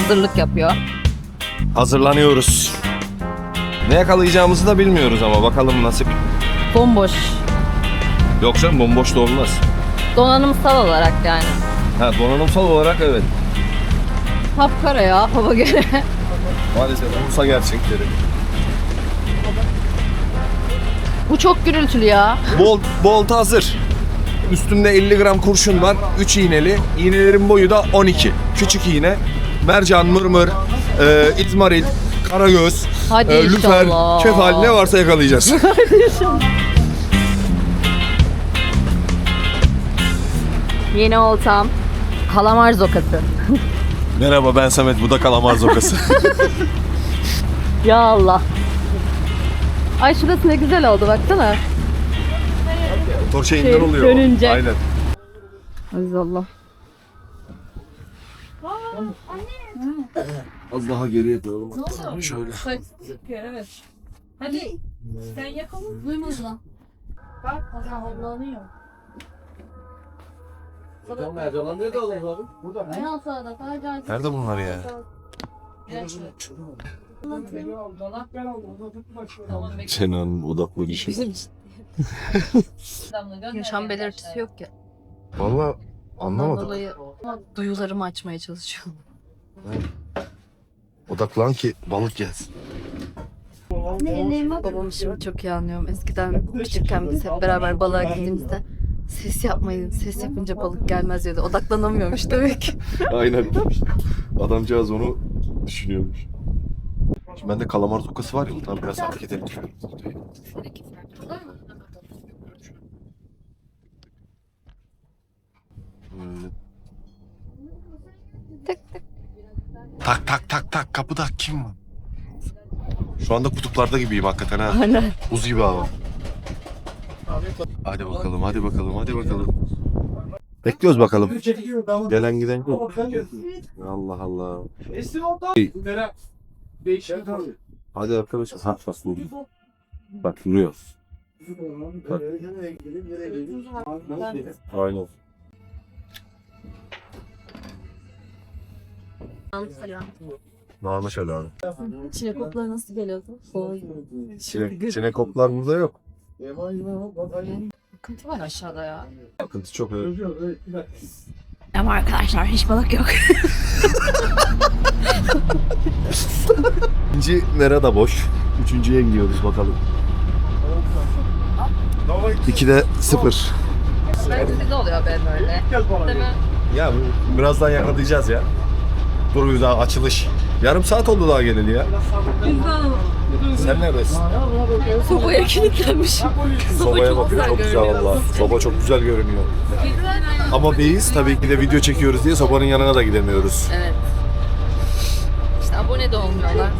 Hazırlık yapıyor. Hazırlanıyoruz. Ne yakalayacağımızı da bilmiyoruz ama bakalım nasip. Bomboş. Yok canım bomboş da olmaz. Donanımsal olarak yani. Ha donanımsal olarak evet. Kapkara ya hava göre. Maalesef Bursa gerçekleri. Bu çok gürültülü ya. Bolt, bolt hazır. Üstünde 50 gram kurşun var. 3 iğneli. İğnelerin boyu da 12. Küçük iğne. Mercan, mırmır, e, izmarit, karagöz, Hadi e, lüfer, inşallah. kefal ne varsa yakalayacağız. Yeni oltam. Kalamar zokası. Merhaba ben Samet. Bu da kalamar zokası. Ya Allah. Ay şurası ne güzel oldu baksana. Şeyinden Şey, oluyor. dönünce. Aynen. Aziz Allah. Az daha geriye koyalım. Şöyle. Evet. Hadi. Sen yakalım. Duymaz lan. Bak adam havlanıyor. Ayağın sağda sadece Nerede bunlar ya? Kenan'ın odaklı şey. Yaşam belirtisi yok ya. Valla anlamadım. dolayı duyularımı açmaya çalışıyorum. Odaklan ki balık gelsin. Babamı şimdi çok iyi anlıyorum. Eskiden küçükken biz hep beraber balığa gittiğimizde ses yapmayın, ses yapınca balık gelmez diyordu. Odaklanamıyormuş demek ki. Aynen. Adamcağız onu düşünüyormuş. Şimdi bende kalamar zokası var ya ondan biraz hareket ettiriyorum. Tak tak tak tak kapıda kim var? Şu anda kutuplarda gibiyim hakikaten ha. Aynen. Buz gibi hava. Hadi bakalım, hadi bakalım, hadi bakalım. Bekliyoruz bakalım. Gelen giden yok. Allah Allah. Hadi arkadaşım. Ha bak bu. Bak duruyor. Bak. Aynen. Narma şelale. Çilekoplar nasıl geliyordu? Çine, çinekoplar burada yok. Sıkıntı var aşağıda ya. Sıkıntı çok evet. Ama arkadaşlar hiç balık yok. İkinci mera da boş. Üçüncüye gidiyoruz bakalım. İkide sıfır. Belki de oluyor ben böyle. Değil mi? Ya birazdan yakalayacağız ya. Dur daha açılış. Yarım saat oldu daha geleli ya. Sen neredesin? Sobaya kilitlenmiş. Sobaya bak çok güzel valla. Soba çok güzel görünüyor. Ama beyiz tabii ki de video çekiyoruz diye sobanın yanına da gidemiyoruz. Evet. İşte abone de olmuyorlar.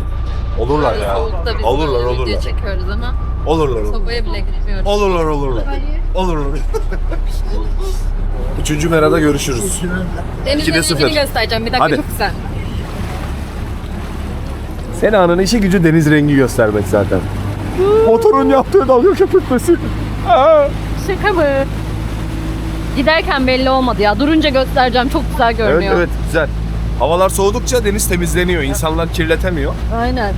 Olurlar Böyle ya. Soğukta biz Olurlar böyle video olurlar. çekiyoruz ama Olurlar olurlar. sobaya bile gitmiyoruz. Olurlar olurlar. Olurlar. Üçüncü merada görüşürüz. Denizin İkide sıfır. rengini göstereceğim. Bir dakika Hadi. çok güzel. Sena'nın işi gücü deniz rengi göstermek zaten. Motorun yaptığı dalga köpürtmesi. Aa. Şaka mı? Giderken belli olmadı ya. Durunca göstereceğim. Çok güzel Evet görünüyor. evet güzel. Havalar soğudukça deniz temizleniyor. İnsanlar kirletemiyor. Aynen.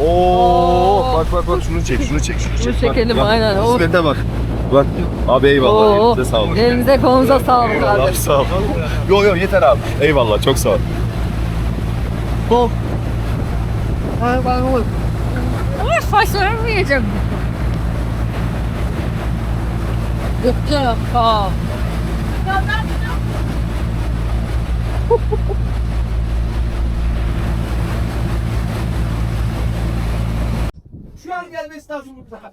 Oo, Oo. bak bak bak şunu çek, şunu çek, şunu çek. Şunu çekelim, bak, aynen. O- Kısmete bak. Bak. Abi eyvallah. Oo. Elinize sağlık. Elinize kolunuza sağlık Allah abi. sağ ol. Yo yo yeter abi. Eyvallah çok sağ ol. Bol. Ay ben bol. Ama saçlarımı yiyeceğim. Gökçe. Aa. Şu an gelmesi lazım burada.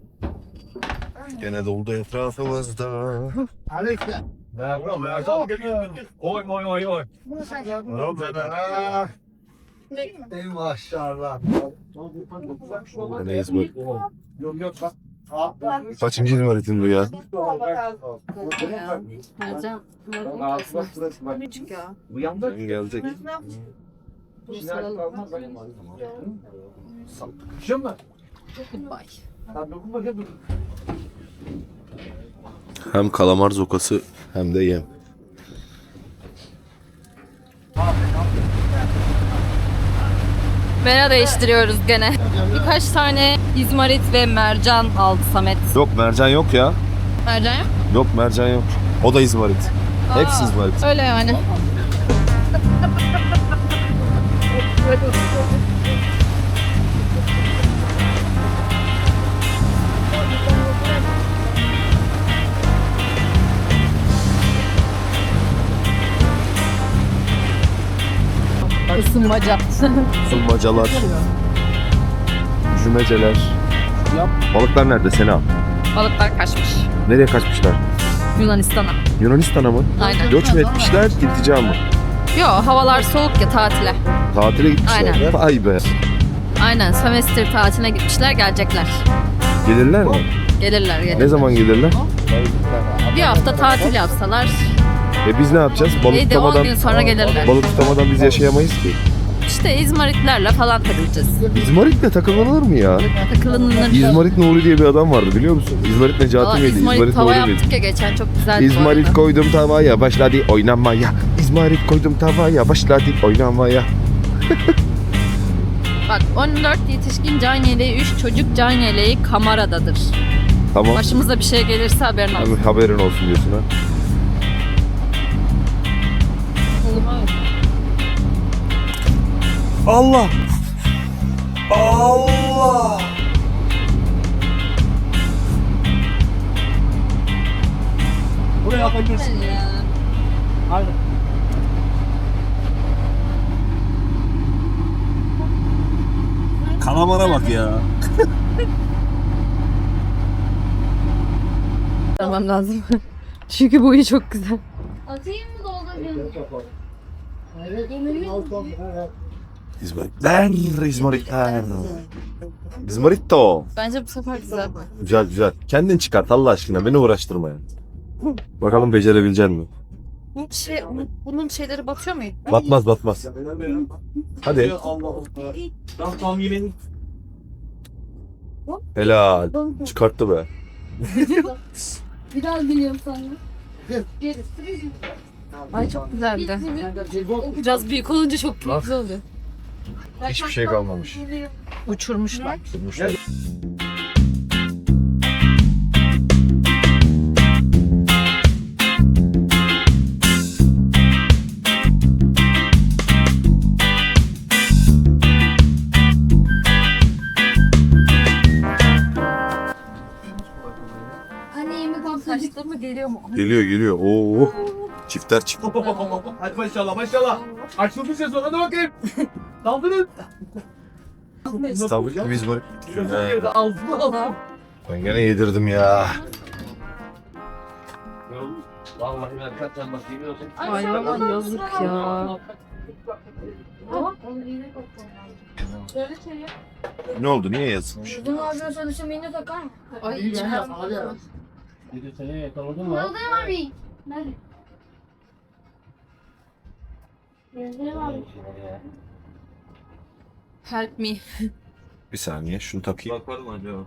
Gene doldu etrafımızda. Oy oy oy oy. Maşallah. Neyiz bu? Yok yok bak. Kaçıncı numaratin bu ya? Uyandı. Geldik. Saralım. Mu? Goodbye. Dokun bakayım. Hem kalamar zokası hem de yem. Mera değiştiriyoruz gene. Birkaç tane izmarit ve mercan aldı Samet. Yok mercan yok ya. Mercan yok? Yok mercan yok. O da izmarit. Hepsi izmarit. Öyle yani. Isınmaca. Sılmacalar. Cümeceler. Balıklar nerede Sena? Balıklar kaçmış. Nereye kaçmışlar? Yunanistan'a. Yunanistan'a mı? Aynen. Göç mü etmişler, iltica mı? Yo havalar soğuk ya tatile. Tatile gitmişler. Aynen. Vay be. Aynen sömestr tatiline gitmişler gelecekler. Gelirler mi? Gelirler gelirler. Ne zaman gelirler? Bir hafta tatil yapsalar E biz ne yapacağız? Balık 7-10 tutamadan, gün sonra gelirler. balık tutamadan biz yaşayamayız ki. İşte İzmaritlerle falan takılacağız. İzmarit'le takılınır mı ya? Takılınır. İzmarit Nuri diye bir adam vardı biliyor musun? İzmarit Necati Valla miydi? İzmarit İzmarit tava Nuri miydi? yaptık ya geçen çok güzeldi. bu İzmarit koydum tavaya başladı oynamaya. İzmarit koydum tavaya başladı oynamaya. Bak 14 yetişkin can yeleği, 3 çocuk can yeleği kameradadır. Tamam. Başımıza bir şey gelirse haberin olsun. Haberin olsun diyorsun ha. Allah! Allah! Buraya atabilirsin. Hadi. Kalamara bak ya. Tamam lazım. Çünkü bu iyi çok güzel. Atayım mı doldurayım? Yemin İzmaritler, İzmaritler. İzmaritto. Bence bu sefer güzel. Güzel güzel. Kendin çıkart Allah aşkına beni uğraştırma ya. Bakalım becerebilecek mi? Bu şey, bunun şeyleri batıyor mu? Batmaz batmaz. Hadi. Tamam tamam yemeğini. Helal. Çıkarttı be. Biraz biliyorum sana. Gerisi. Ay çok güzeldi. Biraz büyük olunca çok keyifli oluyor. Hiçbir şey kalmamış. Uçurmuşlar. Anne yemek kapsın. Kaçtı mı geliyor mu? Geliyor geliyor. Oo. Çifter çift. Hadi maşallah maşallah. Açıldı sezon hadi bakayım. Daldırın. İstanbul gibi İzmarit. Gözüm ağzıma aldım. Ben gene yedirdim ya. Vallahi ben kaçtan bakayım yoksa. Ay aman yazık ya. Şey. Ne oldu? Niye yazılmış? Bizim ağzına çalışan beni takar mı? Ay içine Bir de seni yakaladın mı? Yıldırım abi. Nerede? Help me. Bir saniye şunu takayım. Bak var mı acaba?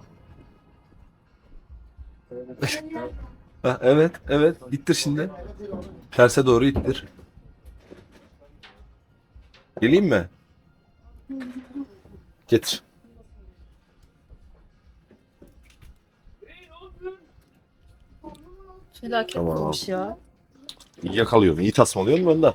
Ha, evet evet. İttir şimdi. Terse doğru ittir. Geleyim mi? Getir. Felaket Tamam. olmuş ya. İyi yakalıyorsun. iyi tasmalıyorsun ondan.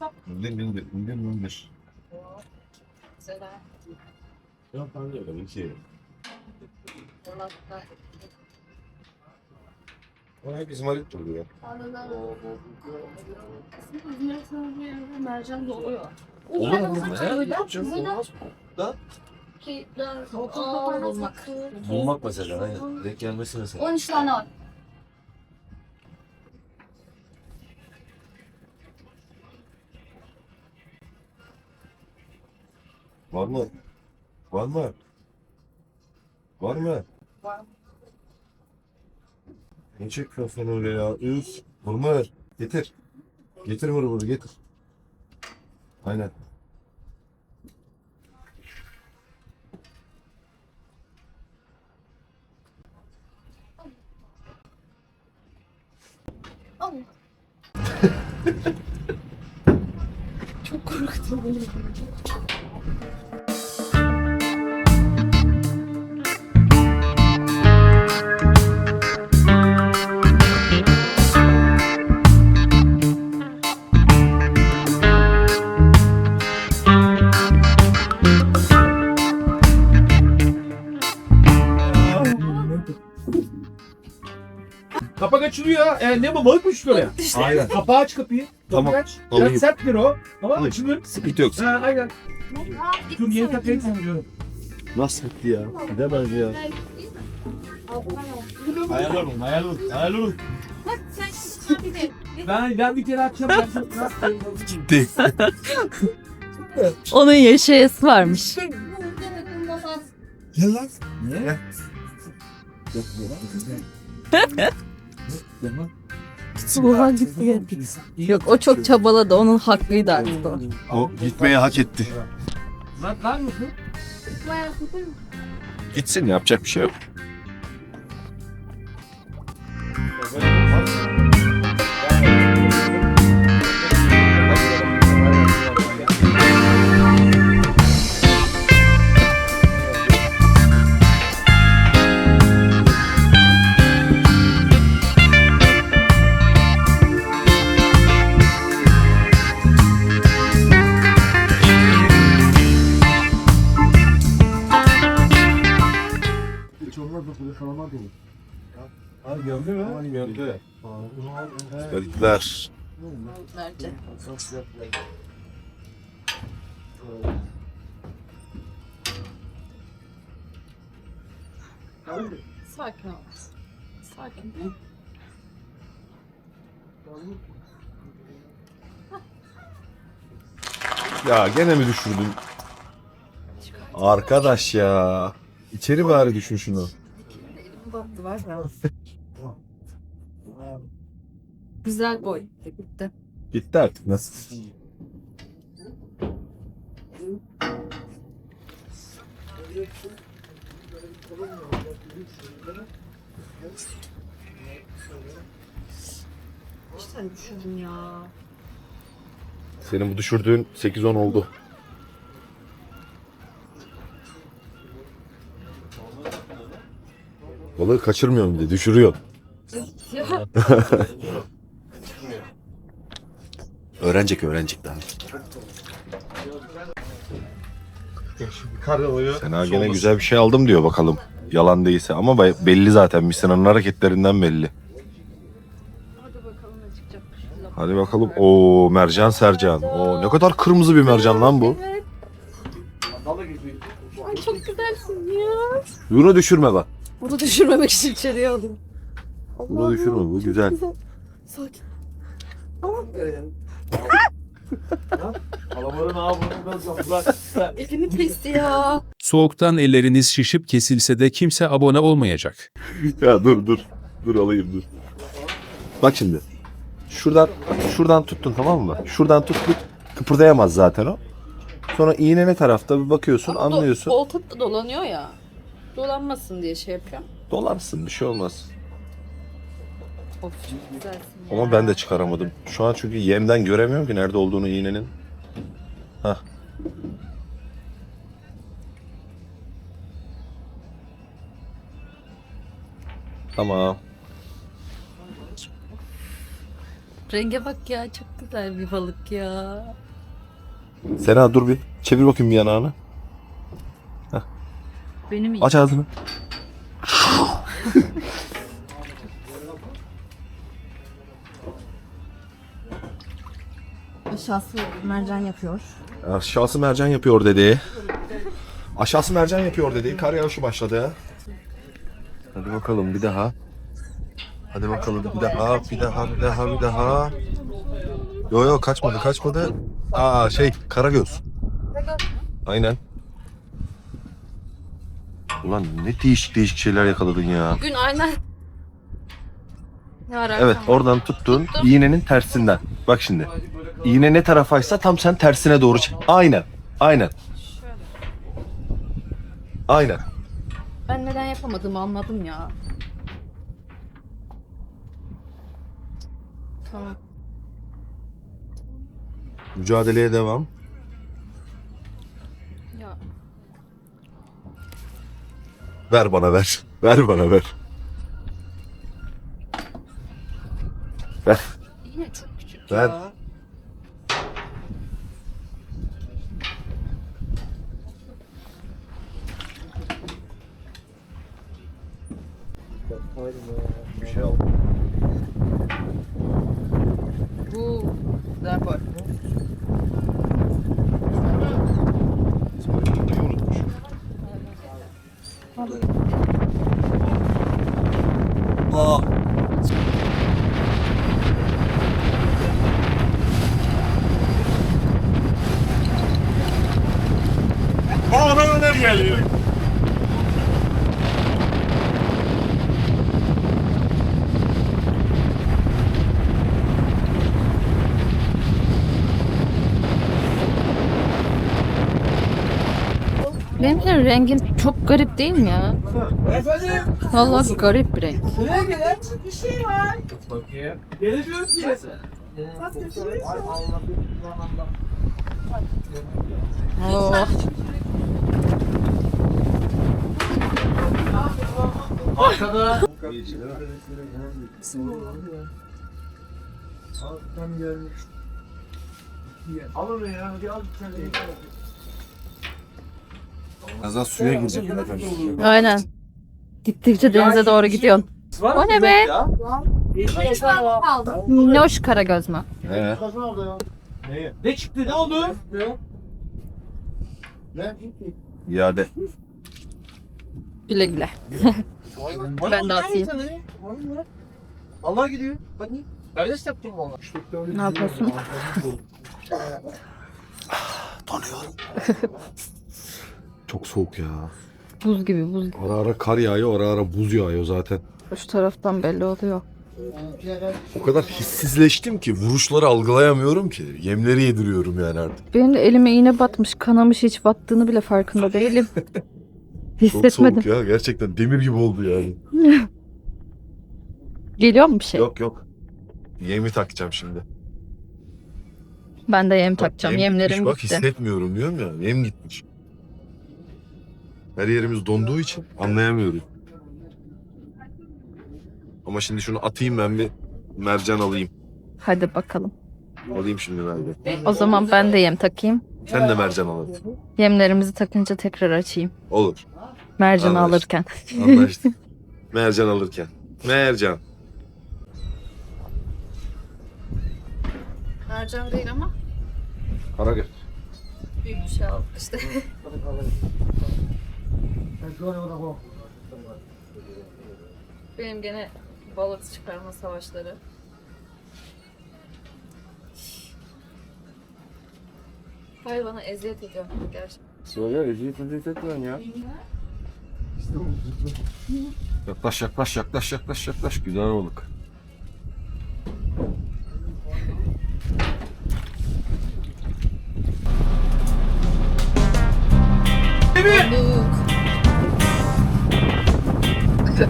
Avra. Ee, İndir indir indir indir. Ay bizim Halit duruyor. İzmir'e sana bir yerde mercan da oluyor. Olur mu? Olmaz. Da? Aa, bulmak. Bulmak mesela aynen. Denk gelmesi mesela. 13 tane var. Var mı? Var mı? Var mı? Var. Ne çekiyorsun öyle ya? Üf. Mırmır. Getir. Getir mırmırı getir. Aynen. Çok korktum. E, ne bu balık mı uçtu oraya? Aynen. Kapağı aç kapıyı. Tamam, Kapıyı aç. Biraz alayım. serttir o. Ama Alayım. açılır. Sıkıntı yok. Ha aynen. Dur yeni kapıyı açıyorum. Nasıl etti ya? Gidemez ya. Hayal olun, hayal olun, hayal olun. Bak sen. Ben, ben bir kere açacağım. Ben çok Gitti. Onun yaşayası varmış. Gel lan. Niye? Oha gitti. Yok o çok çabaladı. Onun hakkıydı artık o. O gitmeyi hak etti. Lan lan mısın? Bayağı sıkıntı. Gitsin yapacak bir şey yok. Nerede? Sakin ol. Sakin. Ya gene mi düşürdün? Arkadaş ya. İçeri bari düşün şunu. Elim battı var ya. Güzel boy. Bitti. Gitti artık nasıl? İşte tane düşürdüm ya. Senin bu düşürdüğün 8-10 oldu. Balığı kaçırmıyorum diye düşürüyor. öğrenecek öğrenecek daha. Sena gene güzel bir şey aldım diyor bakalım. Yalan değilse ama belli zaten Misina'nın hareketlerinden belli. Hadi bakalım. O mercan sercan. O ne kadar kırmızı bir mercan lan bu. Evet. Ay çok güzelsin ya. Bunu düşürme bak. Bunu düşürmemek için içeriye aldım. Bunu düşürme bu güzel. Sakin. Kalamarın ağabeyini ben Elimi kesti ya. Soğuktan elleriniz şişip kesilse de kimse abone olmayacak. Ya dur dur. Dur alayım dur. Bak şimdi. Şuradan şuradan tuttun tamam mı? Şuradan tuttun. Kıpırdayamaz zaten o. Sonra iğne ne tarafta bir bakıyorsun anlıyorsun. Olta da dolanıyor ya. Dolanmasın diye şey yapıyorum. Dolarsın bir şey olmaz. Of çok güzelsin ya. Ama ben de çıkaramadım. Şu an çünkü yemden göremiyorum ki nerede olduğunu iğnenin. Hah. Tamam. Renge bak ya çok güzel bir balık ya. Sena dur bir. Çevir bakayım bir yanağını. Benim. Aç ağzını. Aşağısı mercan yapıyor. Aşağısı mercan yapıyor dedi. Aşağısı mercan yapıyor dedi. Kar yağışı başladı. Hadi bakalım bir daha. Hadi bakalım bir daha, bir daha, bir daha, bir daha. Yo yo kaçmadı, kaçmadı. Aa şey Karagöz. Aynen. Ulan ne değişik değişik şeyler yakaladın ya. Bugün aynen. Ne ara? Evet oradan tuttun iğnenin tersinden. Bak şimdi. İğne ne tarafaysa tam sen tersine doğru çek. Aynen. Aynen. Aynen. Ben neden yapamadığımı anladım ya. Tamam. Mücadeleye devam. Ya Ver bana ver. Ver bana ver. Ver. yine çok küçük Ver. ya. Bir şey al. Bu güzel bu. İsmail Cunda'yı unutmuş. Aa. Bana öner geliyor. Benim için rengin çok garip değil mi ya? Vallahi garip bir renk. Gelemiyoruz ki. Oh. Alın ya. Hadi al bir tane. Birazdan suya girecek zaten. Aynen. Gittikçe denize doğru gidiyorsun. O ne be? Minnoş karagöz mü? He. Ne çıktı? Ne oldu? İade. Güle güle. Ben de atayım. Allah gidiyor. Bak. Öyle yaptım valla. Ne yapıyorsun? Donuyorum. Çok soğuk ya. Buz gibi buz gibi. Ara ara kar yağıyor, ara ara buz yağıyor zaten. Şu taraftan belli oluyor. O kadar hissizleştim ki vuruşları algılayamıyorum ki. Yemleri yediriyorum yani artık. Benim de elime iğne batmış. Kanamış hiç battığını bile farkında değilim. Çok Hissetmedim. soğuk ya. Gerçekten demir gibi oldu yani. Geliyor mu bir şey? Yok yok. Yemi takacağım şimdi. Ben de yem Bak, takacağım. yem Yemlerim gitmiş, Bak gitti. hissetmiyorum diyorum ya. Yem gitmiş. Her yerimiz donduğu için anlayamıyorum. Ama şimdi şunu atayım ben bir mercan alayım. Hadi bakalım. Alayım şimdi mercan. O zaman ben de yem takayım. Sen de mercan al hadi. Yemlerimizi takınca tekrar açayım. Olur. Anlaştık. alırken. Anlaştık. mercan alırken. Mercan. Mercan değil ama Karagöz. büyük bir şey aldık işte. Benim gene balık çıkarma savaşları. Hayvana eziyet ediyor gerçekten. Söyle eziyet eziyet etmiyorsun ya. Yaklaş yaklaş yaklaş yaklaş yaklaş. Güzel balık.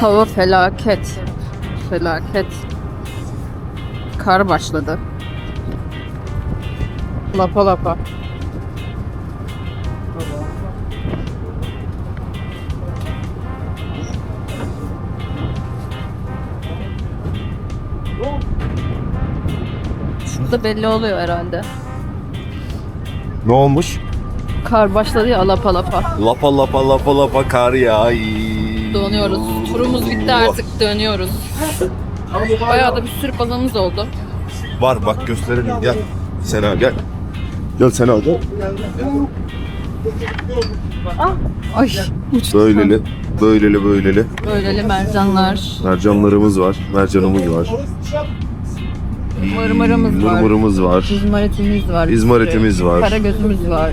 Hava felaket. Felaket. Kar başladı. Lapa lapa. Şurada belli oluyor herhalde. Ne olmuş? Kar başladı ya lapa lapa. Lapa lapa lapa lapa kar ya. Donuyoruz. Turumuz bitti artık dönüyoruz. Bayağı da bir sürü balığımız oldu. Var bak gösterelim gel. Sena gel. Gel Sena gel. Ay uçtu. Böyleli, böyleli, böyleli. Böyleli mercanlar. Mercanlarımız var, mercanımız var. Mırmırımız var. Mırmırımız var. İzmaritimiz var. İzmaritimiz var. Kara gözümüz var.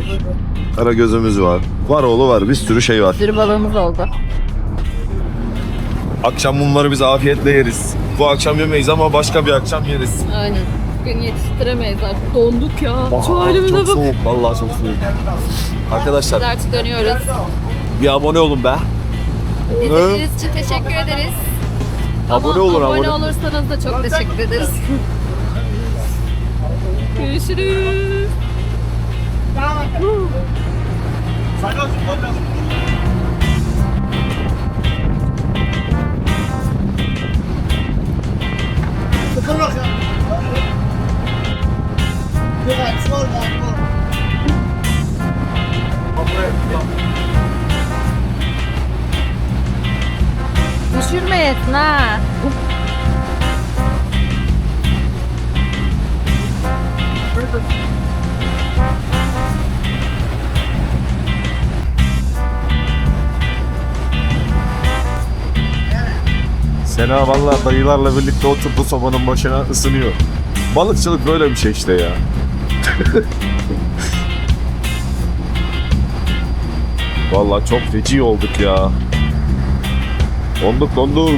Karagözümüz var. Var oğlu var. Bir sürü şey var. Bir sürü balığımız oldu. Akşam bunları biz afiyetle yeriz. Bu akşam yemeyiz ama başka bir akşam yeriz. Aynen. Bugün yetiştiremeyiz artık. Donduk ya. Şu halimize çok bak. soğuk. Vallahi çok soğuk. Arkadaşlar Biz artık dönüyoruz. bir abone olun be. İzlediğiniz için teşekkür ederiz. Abone olun, abone. abone. olursanız da çok teşekkür ederiz. Görüşürüz. Düşürmeyesin ha. Sena vallahi dayılarla birlikte oturdu sobanın başına ısınıyor. Balıkçılık böyle bir şey işte ya. vallahi çok feci olduk ya. Donduk donduk.